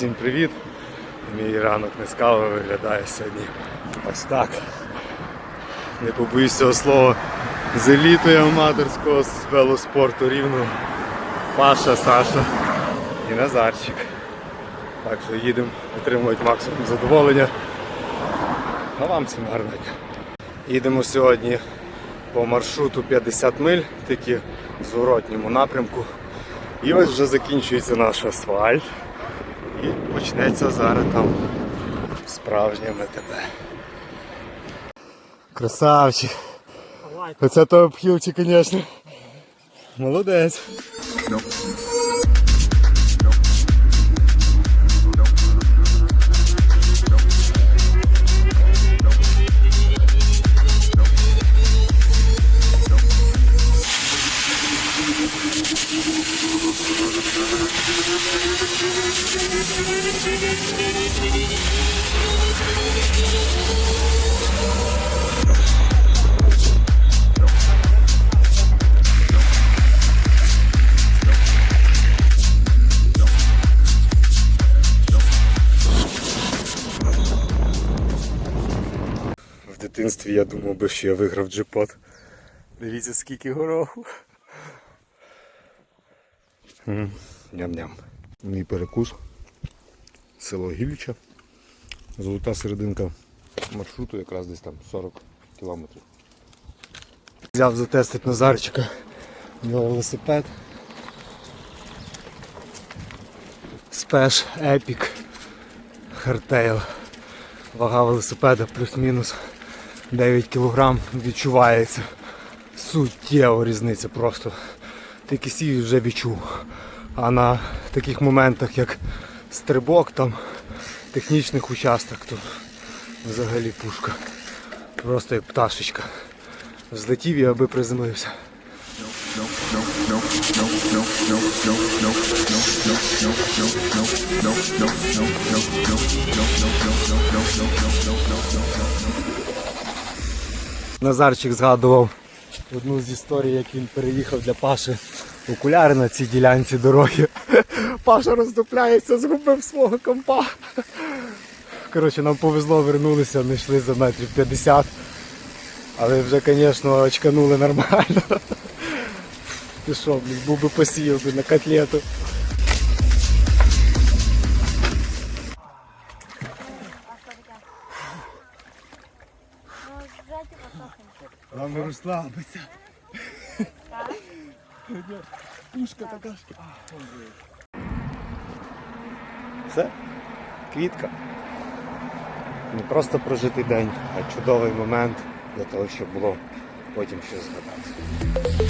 Всім привіт! Мій ранок не з виглядає сьогодні ось так. Не побоюсь цього слова. З елітою аматорського з велоспорту рівно Паша, Саша і Назарчик. Так що їдемо отримувати максимум задоволення. А вам всім гарного. Їдемо сьогодні по маршруту 50 миль, тільки в зворотньому напрямку. І ось вже закінчується наш асфальт. І почнеться зараз там справжнє МТБ. Красавчик. Оце то обхилчик, звісно. Молодець. В дитинстві я думав би, що я виграв джекпот. Дивіться, скільки гороху. Ням-ням. Мій перекус. Село Гіліча. Золота серединка маршруту якраз десь там 40 кілометрів. Взяв затестити Назарчика на велосипед. Спеш Епік Хардтейл. Вага велосипеда плюс-мінус 9 кг відчувається. Суттєва різниця просто. Тільки сів вже відчув. А на таких моментах, як стрибок, там технічних участках, то взагалі пушка. Просто як пташечка. Взлетів і аби приземлився. Назарчик згадував одну з історій, як він переїхав для Паши окуляри на цій ділянці дороги. Паша роздупляється, згубив свого компа. Коротше, нам повезло, вернулися, не йшли за метрів 50. Але вже, звісно, очканули нормально. Ти що, блін, був би посіяв би на котлету. Ну, сзади посохнет. Нам розслабиться. Пушка така. Все? Квітка. Не просто прожитий день, а чудовий момент для того, щоб було потім щось згадати.